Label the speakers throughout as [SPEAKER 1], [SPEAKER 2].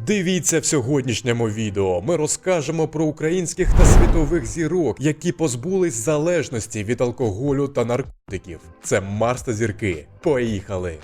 [SPEAKER 1] Дивіться в сьогоднішньому відео. Ми розкажемо про українських та світових зірок, які позбулись залежності від алкоголю та наркотиків. Це Марс та зірки. Поїхали!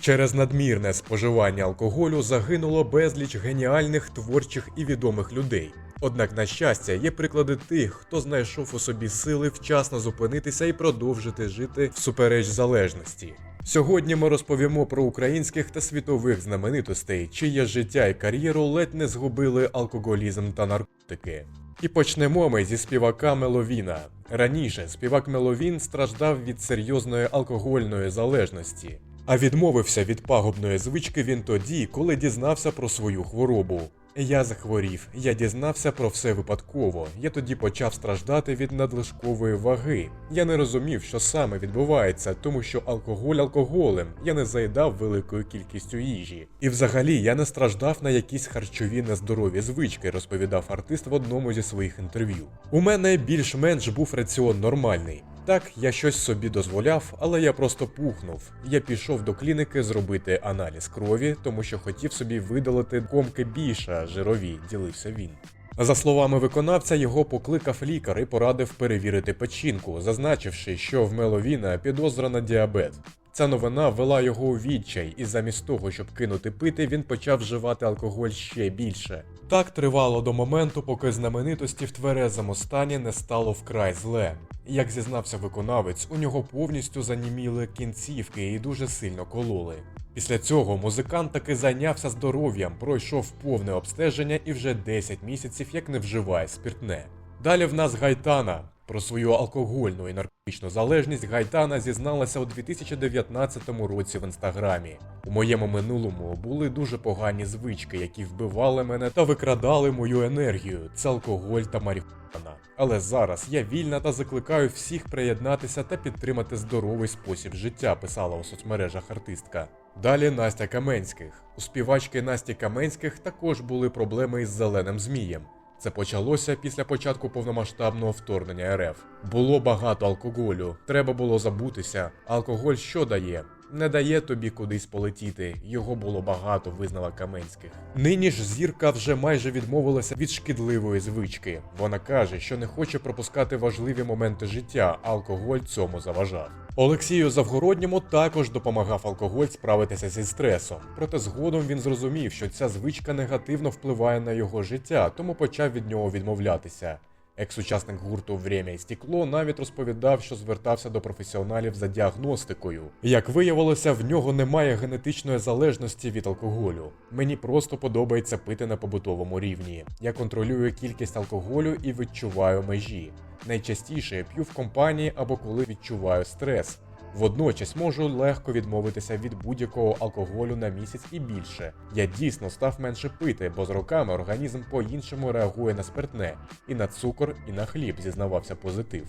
[SPEAKER 1] Через надмірне споживання алкоголю загинуло безліч геніальних, творчих і відомих людей. Однак, на щастя, є приклади тих, хто знайшов у собі сили вчасно зупинитися і продовжити жити всупереч залежності. Сьогодні ми розповімо про українських та світових знаменитостей, чиє життя і кар'єру ледь не згубили алкоголізм та наркотики. І почнемо ми зі співака Меловіна. Раніше співак Меловін страждав від серйозної алкогольної залежності. А відмовився від пагубної звички він тоді, коли дізнався про свою хворобу. Я захворів, я дізнався про все випадково. Я тоді почав страждати від надлишкової ваги. Я не розумів, що саме відбувається, тому що алкоголь алкоголем. Я не заїдав великою кількістю їжі. І взагалі я не страждав на якісь харчові нездорові звички, розповідав артист в одному зі своїх інтерв'ю. У мене більш-менш був раціон нормальний. Так, я щось собі дозволяв, але я просто пухнув. Я пішов до клініки зробити аналіз крові, тому що хотів собі видалити комки більше жирові, ділився він. За словами виконавця, його покликав лікар і порадив перевірити печінку, зазначивши, що в Меловіна підозра на діабет. Ця новина ввела його у відчай, і замість того, щоб кинути пити, він почав вживати алкоголь ще більше. Так тривало до моменту, поки знаменитості в тверезому стані не стало вкрай зле. Як зізнався виконавець, у нього повністю заніміли кінцівки і дуже сильно кололи. Після цього музикант таки зайнявся здоров'ям, пройшов повне обстеження і вже 10 місяців як не вживає спиртне. Далі в нас Гайтана. Про свою алкогольну і наркотичну залежність Гайтана зізналася у 2019 році в інстаграмі. У моєму минулому були дуже погані звички, які вбивали мене та викрадали мою енергію. Це алкоголь та марихуана. Але зараз я вільна та закликаю всіх приєднатися та підтримати здоровий спосіб життя, писала у соцмережах артистка. Далі Настя Каменських. У співачки Насті Каменських також були проблеми із зеленим змієм. Це почалося після початку повномасштабного вторгнення РФ. Було багато алкоголю, треба було забутися. Алкоголь що дає? Не дає тобі кудись полетіти. Його було багато, визнала Каменських. Нині ж зірка вже майже відмовилася від шкідливої звички. Вона каже, що не хоче пропускати важливі моменти життя, алкоголь цьому заважав. Олексію Завгородньому також допомагав алкоголь справитися зі стресом. Проте згодом він зрозумів, що ця звичка негативно впливає на його життя, тому почав від нього відмовлятися. Екс-учасник гурту Время і стекло навіть розповідав, що звертався до професіоналів за діагностикою. Як виявилося, в нього немає генетичної залежності від алкоголю. Мені просто подобається пити на побутовому рівні. Я контролюю кількість алкоголю і відчуваю межі. Найчастіше я п'ю в компанії або коли відчуваю стрес. Водночас можу легко відмовитися від будь-якого алкоголю на місяць і більше. Я дійсно став менше пити, бо з роками організм по-іншому реагує на спиртне, і на цукор, і на хліб, зізнавався позитив.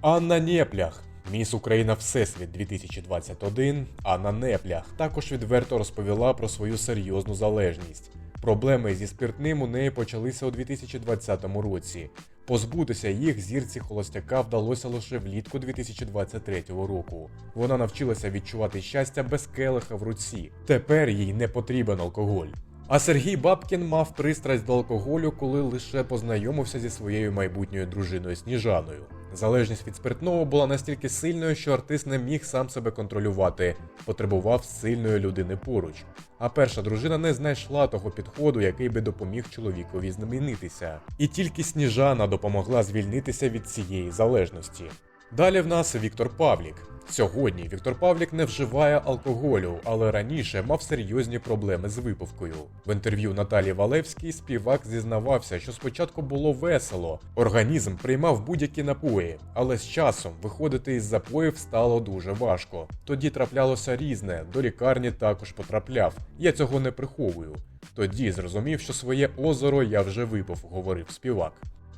[SPEAKER 1] Анна Неплях. Міс Україна Всесвіт 2021 Анна Неплях також відверто розповіла про свою серйозну залежність. Проблеми зі спиртним у неї почалися у 2020 році. Позбутися їх зірці холостяка вдалося лише влітку 2023 року. Вона навчилася відчувати щастя без келиха в руці. Тепер їй не потрібен алкоголь. А Сергій Бабкін мав пристрасть до алкоголю, коли лише познайомився зі своєю майбутньою дружиною Сніжаною. Залежність від спиртного була настільки сильною, що артист не міг сам себе контролювати, потребував сильної людини поруч. А перша дружина не знайшла того підходу, який би допоміг чоловікові знаменитися. І тільки Сніжана допомогла звільнитися від цієї залежності. Далі в нас Віктор Павлік. Сьогодні Віктор Павлік не вживає алкоголю, але раніше мав серйозні проблеми з випивкою. В інтерв'ю Наталі Валевській співак зізнавався, що спочатку було весело, організм приймав будь-які напої, але з часом виходити із запоїв стало дуже важко. Тоді траплялося різне, до лікарні також потрапляв. Я цього не приховую. Тоді зрозумів, що своє озеро я вже випив, говорив співак.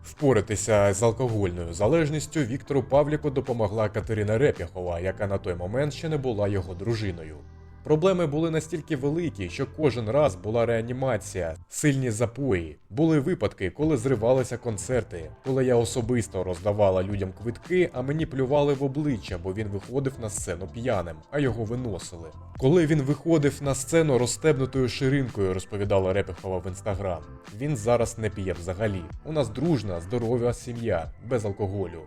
[SPEAKER 1] Впоратися з алкогольною залежністю Віктору Павліку допомогла Катерина Реп'яхова, яка на той момент ще не була його дружиною. Проблеми були настільки великі, що кожен раз була реанімація, сильні запої. Були випадки, коли зривалися концерти, коли я особисто роздавала людям квитки, а мені плювали в обличчя, бо він виходив на сцену п'яним, а його виносили. Коли він виходив на сцену розстебнутою ширинкою, розповідала Репіхова в інстаграм. Він зараз не п'є взагалі. У нас дружна, здорова сім'я, без алкоголю.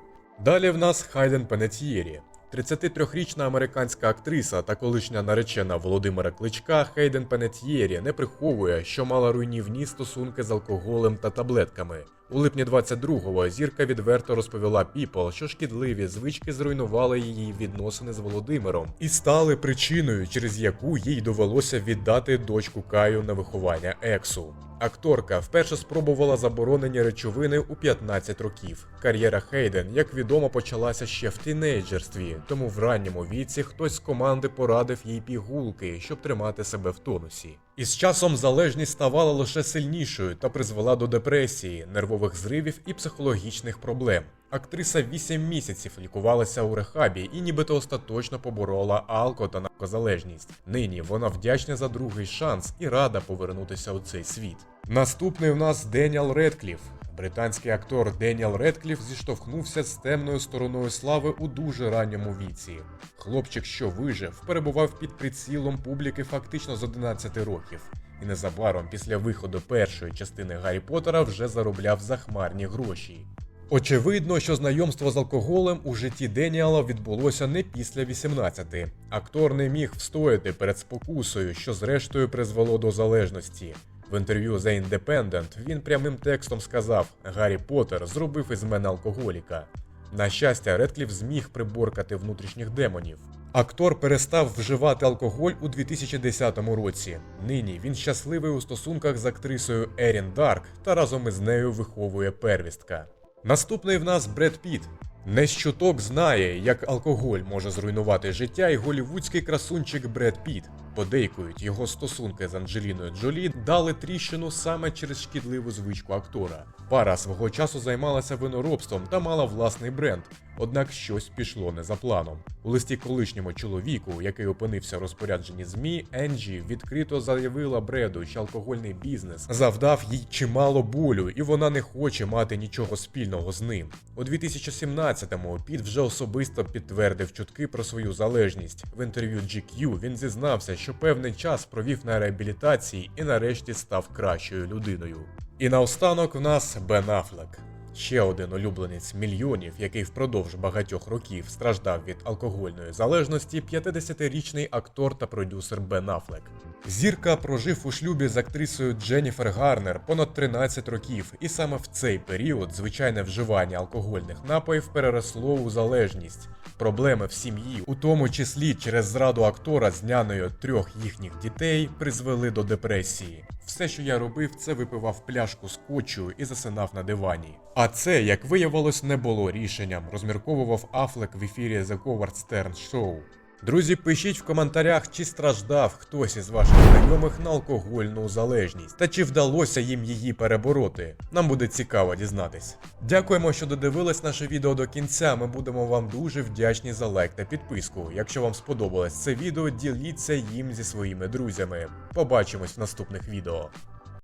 [SPEAKER 1] Далі в нас Хайден Пенетьєрі. 33-річна американська актриса та колишня наречена Володимира Кличка Хейден Пенетьєрі не приховує, що мала руйнівні стосунки з алкоголем та таблетками. У липні 22-го зірка відверто розповіла People, що шкідливі звички зруйнували її відносини з Володимиром і стали причиною, через яку їй довелося віддати дочку Каю на виховання ексу. Акторка вперше спробувала заборонені речовини у 15 років. Кар'єра Хейден, як відомо, почалася ще в тінейджерстві, тому в ранньому віці хтось з команди порадив їй пігулки, щоб тримати себе в тонусі. І з часом залежність ставала лише сильнішою та призвела до депресії, нервових зривів і психологічних проблем. Актриса 8 місяців лікувалася у рехабі і нібито остаточно поборола алко та наркозалежність. Нині вона вдячна за другий шанс і рада повернутися у цей світ. Наступний у нас Деніал Редкліф. Британський актор Деніал Редкліф зіштовхнувся з темною стороною слави у дуже ранньому віці. Хлопчик, що вижив, перебував під прицілом публіки фактично з 11 років. І незабаром після виходу першої частини Гаррі Поттера вже заробляв захмарні гроші. Очевидно, що знайомство з алкоголем у житті Деніала відбулося не після 18. Актор не міг встояти перед спокусою, що зрештою призвело до залежності. В інтерв'ю The Independent він прямим текстом сказав: Гаррі Поттер зробив із мене алкоголіка. На щастя, Редкліф зміг приборкати внутрішніх демонів. Актор перестав вживати алкоголь у 2010 році. Нині він щасливий у стосунках з актрисою Ерін Дарк та разом із нею виховує первістка. Наступний в нас Бред Піт. Не щуток знає, як алкоголь може зруйнувати життя, і голівудський красунчик Бред Піт. Подейкують, його стосунки з Анджеліною Джолі дали тріщину саме через шкідливу звичку актора. Пара свого часу займалася виноробством та мала власний бренд. Однак щось пішло не за планом. У листі колишньому чоловіку, який опинився в розпорядженні ЗМІ, Енджі відкрито заявила Бреду, що алкогольний бізнес завдав їй чимало болю, і вона не хоче мати нічого спільного з ним. У 2017-му Піт вже особисто підтвердив чутки про свою залежність. В інтерв'ю GQ він зізнався, що певний час провів на реабілітації і нарешті став кращою людиною. І наостанок в нас Бен Афлек. Ще один улюбленець мільйонів, який впродовж багатьох років страждав від алкогольної залежності, 50-річний актор та продюсер Бен Афлек. Зірка прожив у шлюбі з актрисою Дженніфер Гарнер понад 13 років, і саме в цей період звичайне вживання алкогольних напоїв переросло у залежність. Проблеми в сім'ї, у тому числі через зраду актора з няною трьох їхніх дітей, призвели до депресії. Все, що я робив, це випивав пляшку скотчу і засинав на дивані. А це, як виявилось, не було рішенням, розмірковував Афлек в ефірі The Howard Stern Show. Друзі, пишіть в коментарях, чи страждав хтось із ваших знайомих на алкогольну залежність, та чи вдалося їм її перебороти. Нам буде цікаво дізнатись. Дякуємо, що додивились наше відео до кінця. Ми будемо вам дуже вдячні за лайк та підписку. Якщо вам сподобалось це відео, діліться їм зі своїми друзями. Побачимось в наступних відео.